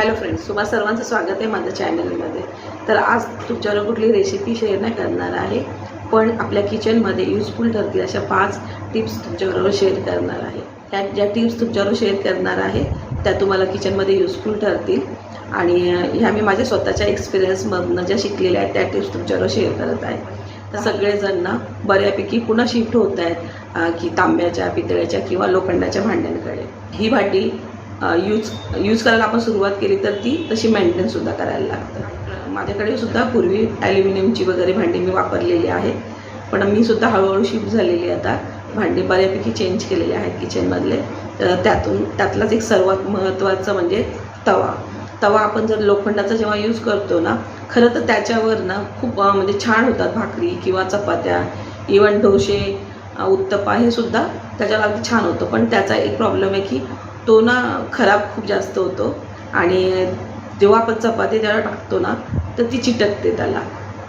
Hello friends तुम्हा सर्वांचं स्वागत आहे माझ्या चॅनलमध्ये. तर आज तुमच्यावर कुठली रेसिपी शेअर नाही करणार आहे पण आपल्या किचनमध्ये युजफुल ठरतील अशा पाच टिप्स तुमच्याबरोबर शेअर करणार आहे. ह्या ज्या टिप्स तुमच्याबरोबर शेअर करणार आहे त्या तुम्हाला किचनमध्ये युजफुल ठरतील. आणि ह्या मी माझ्या स्वतःच्या एक्सपिरियन्समधनं ज्या शिकलेल्या आहेत त्या टिप्स तुमच्याबरोबर शेअर करत आहे. तर सगळेजण ना बऱ्यापैकी पुन्हा शिफ्ट होत आहेत की तांब्याच्या पितळ्याच्या किंवा लोखंडाच्या भांड्यांकडे. ही भांडी यूज यूज करायला आपण सुरुवात केली तर ती तशी मेंटेनसुद्धा करायला लागतं माझ्याकडे सुद्धा पूर्वी ॲल्युमिनियमची वगैरे भांडी मी वापरलेली आहे. पण मी सुद्धा हळूहळू शिफ्ट झालेली आता. भांडी बऱ्यापैकी चेंज केलेले आहेत किचनमधले तर त्यातून त्यातलाच एक सर्वात महत्त्वाचं म्हणजे तवा. तवा आपण जर लोखंडाचा जेव्हा यूज करतो ना खरं तर त्याच्यावर ना खूप म्हणजे छान होतात भाकरी किंवा चपात्या इवन डोसे उत्तप्पा हे सुद्धा त्याच्यावर अगदी छान होतं. पण त्याचा एक प्रॉब्लेम आहे की तो ना खराब खूप जास्त होतो. आणि जेव्हा आपण चपाती त्याला टाकतो ना तर ती चिटकते त्याला.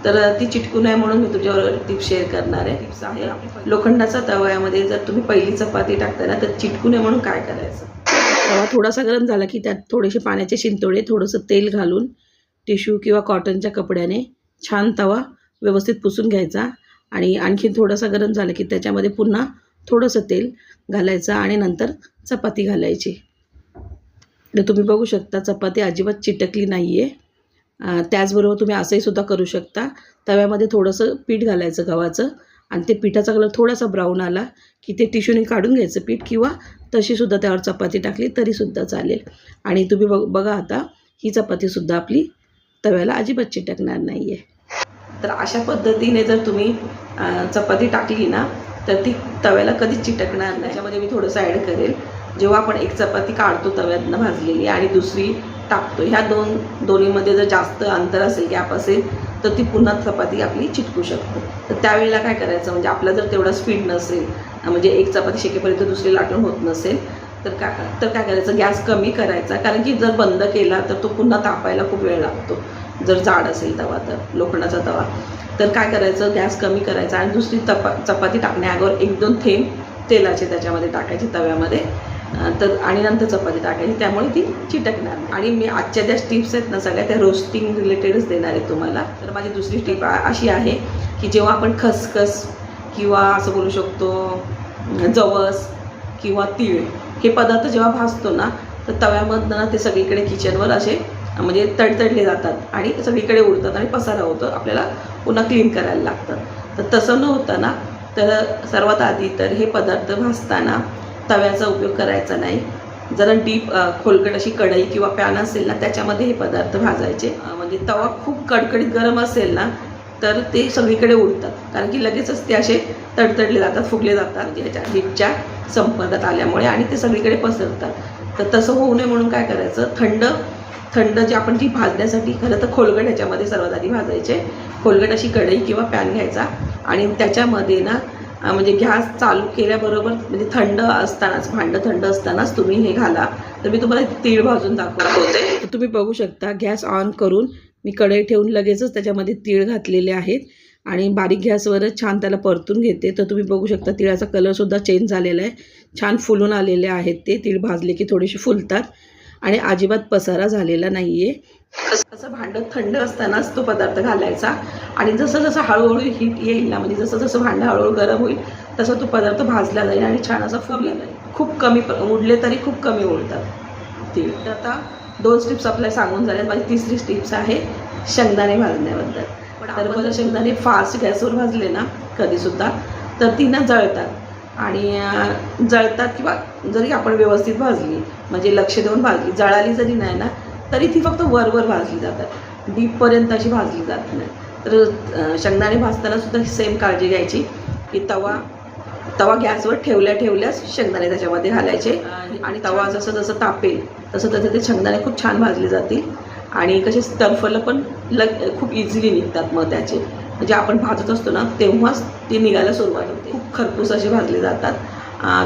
तर ती चिटकू नये म्हणून मी तुझ्यावर टिप्स शेअर करणार आहे. टिप्स आहे लोखंडाचा तव्यामध्ये जर तुम्ही पहिली चपाती टाकता ना तर चिटकू नये म्हणून काय करायचं? तवा थोडासा गरम झाला की त्यात थोडेसे पाण्याचे शिंतोडे थोडंसं तेल घालून टिश्यू किंवा कॉटनच्या कपड्याने छान तवा व्यवस्थित पुसून घ्यायचा. आणि आणखीन थोडासा गरम झाला की त्याच्यामध्ये पुन्हा थोडंसं तेल घालायचं आणि नंतर चपाती घालायची. तर तुम्ही बघू शकता चपाती अजिबात चिटकली नाही आहे त्याचबरोबर तुम्ही असंही सुद्धा करू शकता. तव्यामध्ये थोडंसं पीठ घालायचं गव्हाचं आणि ते पिठाचा कलर थोडासा ब्राऊन आला की ते टिश्यूने काढून घ्यायचं पीठ किंवा तशीसुद्धा त्यावर चपाती टाकली तरीसुद्धा चालेल. आणि तुम्ही बघ बघा आता ही चपातीसुद्धा आपली तव्याला अजिबात चिटकणार नाही आहे तर अशा पद्धतीने जर तुम्ही चपाती टाकली ना तर ती तव्याला कधीच चिटकणार नाही. त्याच्यामध्ये मी थोडंसं ॲड करेल. जेव्हा आपण एक चपाती काढतो तव्यातनं भाजलेली आणि दुसरी टाकतो ह्या दोन दोन्हीमध्ये जर जास्त अंतर असेल गॅप असेल तर ती पुन्हा चपाती आपली चिटकू शकते. तर त्यावेळेला काय करायचं? म्हणजे आपला जर तेवढा स्पीड नसेल म्हणजे एक चपाती शेकेपर्यंत दुसरी लाटून होत नसेल तर काय तर काय करायचं? गॅस कमी करायचा. कारण की जर बंद केला तर तो पुन्हा तापायला खूप वेळ लागतो. जर जाड असेल तवा तर लोखंडाचा तवा. तर काय करायचं? गॅस कमी करायचा आणि दुसरी तपा चपाती टाकण्याअगोदर एक दोन थेंब तेलाचे त्याच्यामध्ये टाकायचे तव्यामध्ये. तर आणि नंतर चपाती टाकायची. त्यामुळे ती चिटकणार नाही. आणि मी आजच्या ज्या टिप्स आहेत ना सगळ्या त्या रोस्टिंग रिलेटेडच देणार आहे तुम्हाला. तर माझी दुसरी टिप अशी आहे की जेव्हा आपण खसखस किंवा असं बोलू शकतो जवस किंवा तीळ हे पदार्थ जेव्हा भाजतो ना तर तव्यामधनं ना ते सगळीकडे किचनवर असे म्हणजे तडतडले जातात आणि सगळीकडे उडतात आणि पसारा होतो आपल्याला पुन्हा क्लीन करायला लागतं. तर तसं न होतं ना तर सर्वात आधी तर हे पदार्थ भाजताना तव्याचा उपयोग करायचा नाही. जरा डीप खोलकट अशी कढई किंवा पॅन असेल ना त्याच्यामध्ये हे पदार्थ भाजायचे. म्हणजे तवा खूप कडकडीत गरम असेल ना तर ते सगळीकडे उडतात. कारण की लगेचच ते असे तडतडले जातात फुगले जातात. म्हणजे ह्याच्या हीटच्या संपर्कात आल्यामुळे आणि ते सगळीकडे पसरतात. तर तसं होऊ नये म्हणून काय करायचं? थंड थंड जे आपण ती भाजण्यासाठी खरं तर खोलगट ह्याच्यामध्ये सर्वात आधी भाजायचे. खोलगट अशी कढई किंवा पॅन घ्यायचा. आणि त्याच्यामध्ये ना म्हणजे गॅस चालू केल्याबरोबर म्हणजे थंड असतानाच भांडं थंड असतानाच तुम्ही हे घाला. तर मी तुम्हाला तीळ भाजून दाखवत होते. तर तुम्ही बघू शकता गॅस ऑन करून मी कढई ठेवून लगेचच त्याच्यामध्ये तीळ घातलेले आहेत. आणि बारीक गॅसवरच छान त्याला परतून घेते. तर तुम्ही बघू शकता तिळाचा कलरसुद्धा चेंज झालेला आहे. छान फुलून आलेले आहेत ते. तीळ भाजले की थोडेसे फुलतात. आणि अजिबात पसारा झालेला नाही आहे असं भांडं थंड असतानाच तो पदार्थ घालायचा. आणि जसं जसं हळूहळू हीट येईल ना म्हणजे जसं जसं भांडं हळूहळू गरम होईल तसा तो पदार्थ भाजला जाईल आणि छान असा फुलला जाईल. खूप कमी उडले तरी खूप कमी उडतात तीळ. तर आता दोन स्टिप्स आपल्याला सांगून झाल्या माझी तिसरी स्टिप्स आहे शेंगदाणे भाजण्याबद्दल. तर बघा शेंगदाणे फास्ट गॅसवर भाजले ना कधीसुद्धा तर ती ना जळतात. आणि जळतात किंवा जरी आपण व्यवस्थित भाजली म्हणजे लक्ष देऊन भाजली जळाली जरी नाही ना तरी ती फक्त वरवर भाजली जातात. डीपपर्यंत अशी भाजली जात नाही. तर शेंगदाणे भाजताना सुद्धा सेम काळजी घ्यायची की तवा तवा गॅसवर ठेवल्या ठेवल्याच शेंगदाणे त्याच्यामध्ये घालायचे आणि तवा जसं जसं तापेल तसं तसं ते शेंगदाणे खूप छान भाजले जातील. आणि कसे टर्फलं पण लग खूप इझिली निघतात मग त्याचे. म्हणजे आपण भाजत असतो ना तेव्हाच ते निघायला सुरुवात होते. खूप खरपूस असे भाजले जातात.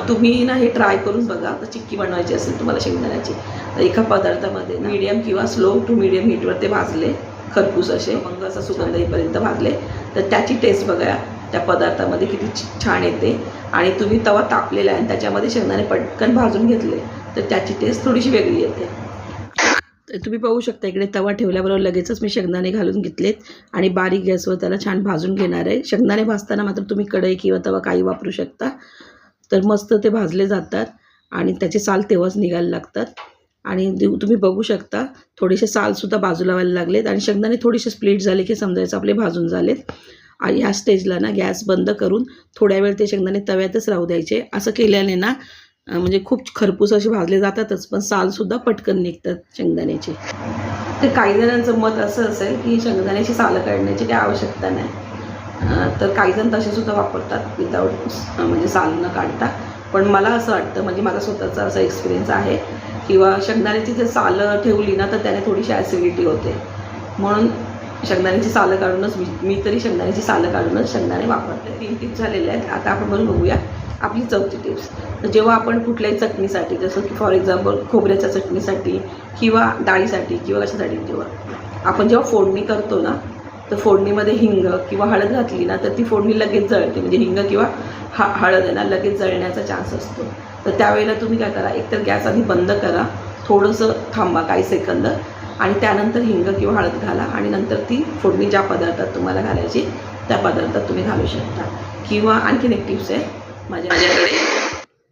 तुम्ही ना हे ट्राय करून बघा. आता चिक्की बनवायची असेल तुम्हाला शेंगदाण्याची तर एका पदार्थामध्ये मीडियम किंवा स्लो टू मीडियम हीटवर ते भाजले. खरपूस असे मग असा सुगंध येईपर्यंत भाजले. तर त्याची टेस्ट बघा. त्या पदार्थामध्ये किती छ- छान येते. आणि तुम्ही तवा तापलेला आहे आणि त्याच्यामध्ये शेंगदाणे पटकन भाजून घेतले तर त्याची टेस्ट थोडीशी वेगळी येते. तर तुम्ही पाहू शकता इकडे तवा ठेवल्याबरोबर लगेचच मी शेंगदाणे घालून घेतलेत आणि बारीक गॅसवर त्याला छान भाजून घेणार आहे. शेंगदाणे भाजताना मात्र तुम्ही कढई किंवा तवा काही वापरू शकता. तर मस्त ते भाजले जातात आणि त्याचे साल तेव्हाच निघायला लागतात. आणि तुम्ही बघू शकता थोडेसे सालसुद्धा बाजूला व्हायला लागलेत आणि शेंगदाणे थोडेसे स्प्लिट झाले की समजायचं आपले भाजून झालेत. आणि ह्या स्टेजला ना गॅस बंद करून थोड्या वेळ ते शेंगदाणे तव्यातच राहू द्यायचे. असं केल्याने ना म्हणजे खूप खरपूस असे भाजले जातातच पण सालसुद्धा पटकन निघतात शेंगदाण्याचे. तर काही जणांचं मत असं असेल की शेंगदाण्याची सालं काढण्याची काही आवश्यकता नाही. तर काही जण तसे सुद्धा वापरतात विदाऊट म्हणजे साल न काढता. पण मला असं वाटतं म्हणजे माझा स्वतःचा असा एक्सपिरियन्स आहे किंवा शेंगदाण्याची जर सालं ठेवली ना तर त्याने थोडीशी ॲसिडिटी होते. म्हणून शेंगदाण्याची सालं काढूनच मी मी तरी शेंगदाण्याची सालं काढूनच शेंगदाणे वापरते. तीन टिप्स झालेले आहेत. आता आपण बघून बघूया आपली चौथी टिप्स तर जेव्हा आपण कुठल्याही चटणीसाठी जसं की फॉर एक्झाम्पल खोबऱ्याच्या चटणीसाठी किंवा डाळीसाठी किंवा कशासाठी जेव्हा आपण जेव्हा फोडणी करतो ना तर फोडणीमध्ये हिंग किंवा हळद घातली ना तर ती फोडणी लगेच जळते. म्हणजे हिंग किंवा हा हळद आहे ना लगेच जळण्याचा चान्स असतो. तर त्यावेळेला तुम्ही काय करा एकतर गॅस आधी बंद करा. थोडंसं थांबा काही सेकंद. आणि त्यानंतर हिंग किंवा हळद घाला आणि नंतर ती फोडणी ज्या पदार्थात तुम्हाला घालायची त्या पदार्थात तुम्ही घालू शकता. किंवा आणखीन एक टिप्स आहे माझ्या माझ्याकडे.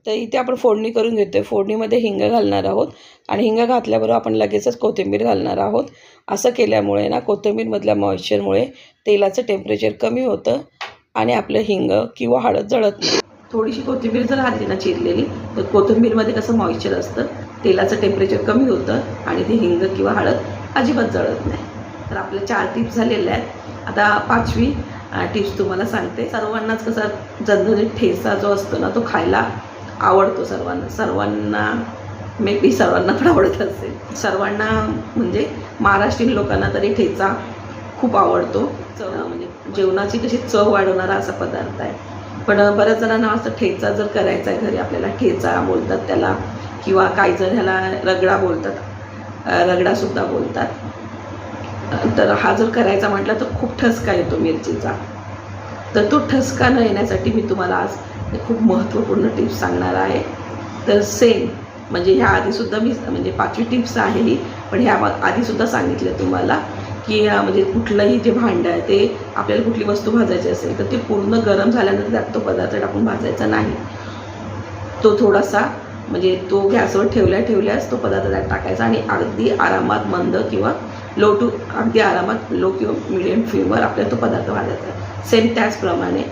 तर इथे आपण फोडणी करून घेतो आहे फोडणीमध्ये हिंग घालणार आहोत आणि हिंग घातल्याबरोबर आपण लगेचच कोथिंबीर घालणार आहोत. असं केल्यामुळे ना कोथिंबीरमधल्या मॉइश्चरमुळे तेलाचं टेम्परेचर कमी होतं आणि आपलं हिंग किंवा हळद जळत नाही. थोडीशी कोथिंबीर जर घातली ना चिरलेली तर कोथिंबीरमध्ये कसं मॉइश्चर असतं? तेलाचं टेम्परेचर कमी होतं आणि ते हिंग किंवा हळद अजिबात जळत नाही. तर आपल्या चार टिप्स झालेल्या आहेत. आता पाचवी टिप्स तुम्हाला सांगते. सर्वांनाच कसा झणझणीत ठेचा जो असतो ना तो खायला आवडतो सर्वांना. सर्वांना मे बी सर्वांना पण आवडत असेल. सर्वांना म्हणजे महाराष्ट्रीयन लोकांना तरी ठेचा खूप आवडतो. चव. म्हणजे जेवणाची कशी चव वाढवणारा असा पदार्थ आहे. पण बऱ्याच जणांना असं ठेचा जर करायचा आहे घरी आपल्याला ठेचा बोलतात त्याला. किंवा काही ह्याला रगडा बोलतात. रगडासुद्धा बोलतात. तर हा जर करायचा म्हटलं तर खूप ठसका येतो मिरचीचा. तर तो ठसका न येण्यासाठी मी तुम्हाला आज खूप महत्त्वपूर्ण टिप्स सांगणार आहे. तर सेम म्हणजे ह्या आधीसुद्धा मी म्हणजे पाचवी टिप्स आहे ही पण ह्या आधीसुद्धा सांगितलं तुम्हाला की म्हणजे कुठलंही जे भांडं आहे ते आपल्याला कुठली वस्तू भाजायची असेल तर ते पूर्ण गरम झाल्यानंतर त्यात तो पदार्थ टाकून भाजायचा नाही. तो थोडासा म्हणजे तो गॅसवर ठेवल्या ठेवल्यास तो पदार्थ त्यात टाकायचा आणि अगदी आरामात मंद किंवा लो टू अगदी आरामात लो किंवा मिडियम फ्लेमवर आपल्याला तो पदार्थ भाजायचा सेम त्याचप्रमाणे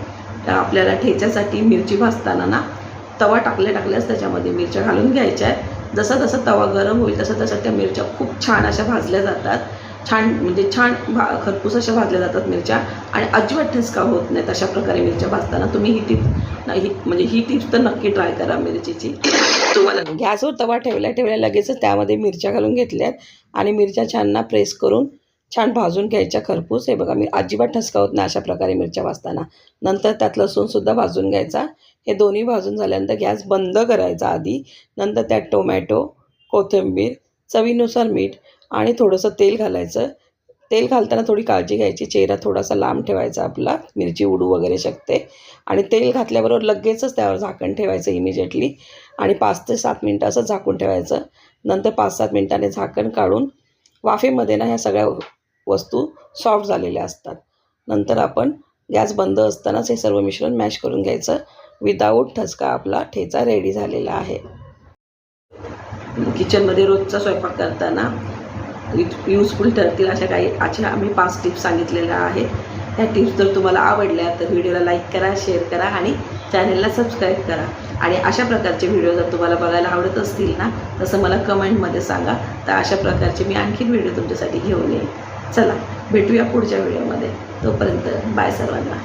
आपल्याला ठेच्यासाठी मिरची भाजताना ना तवा टाकल्या टाकल्यास त्याच्यामध्ये मिरच्या घालून घ्यायच्या आहेत. जसा जसा तवा गरम होईल तसं तसं त्या मिरच्या खूप छान अशा भाजल्या जातात. छान म्हणजे छान भा खरपूस अशा भाजल्या जातात मिरच्या. आणि अजिबात ठसका होत नाहीत अशा प्रकारे मिरच्या भाजताना. तुम्ही ही टिप ही म्हणजे ही टिप्स तर नक्की ट्राय करा मिरचीची. तुम्हाला गॅसवर तवा ठेवल्या ठेवल्या लगेचच त्यामध्ये मिरच्या घालून घेतल्यात. आणि मिरच्या छान ना प्रेस करून छान भाजून घ्यायच्या खरपूस. हे बघा मी अजिबात ठसका होत नाही अशा प्रकारे मिरच्या भाजताना. नंतर त्यात लसूणसुद्धा भाजून घ्यायचा. हे दोन्ही भाजून झाल्यानंतर गॅस बंद करायचा आधी. नंतर त्यात टोमॅटो कोथिंबीर चवीनुसार मीठ आणि थोडंसं तेल घालायचं. तेल घालताना थोडी काळजी घ्यायची. चेहरा थोडासा लांब ठेवायचा आपला. मिरची उडू वगैरे शकते. आणि तेल घातल्याबरोबर लगेचच त्यावर झाकण ठेवायचं इमिजिएटली आणि पाच ते सात मिनटं असं झाकून ठेवायचं. नंतर पाच सात मिनटाने झाकण काढून वाफेमध्ये ना ह्या सगळ्या वस्तू सॉफ्ट झालेल्या असतात. नंतर आपण गॅस बंद असतानाच हे सर्व मिश्रण मॅश करून घ्यायचं. विदाऊट ठसका आपला ठेचा रेडी झालेला आहे. किचनमध्ये रोजचा स्वयंपाक करताना युजफुल ठरतील अशा काही अशा आम्ही पाच टिप्स सांगितलेल्या आहेत. त्या टिप्स जर तुम्हाला आवडल्या तर व्हिडिओला लाईक करा शेअर करा आणि चॅनलला सबस्क्राईब करा. आणि अशा प्रकारचे व्हिडिओ जर तुम्हाला बघायला आवडत असतील ना तसं मला कमेंटमध्ये सांगा. तर अशा प्रकारचे मी आणखीन व्हिडिओ तुमच्यासाठी घेऊन येईन. चला भेटूया पुढच्या व्हिडिओमध्ये तोपर्यंत बाय सर्वांना.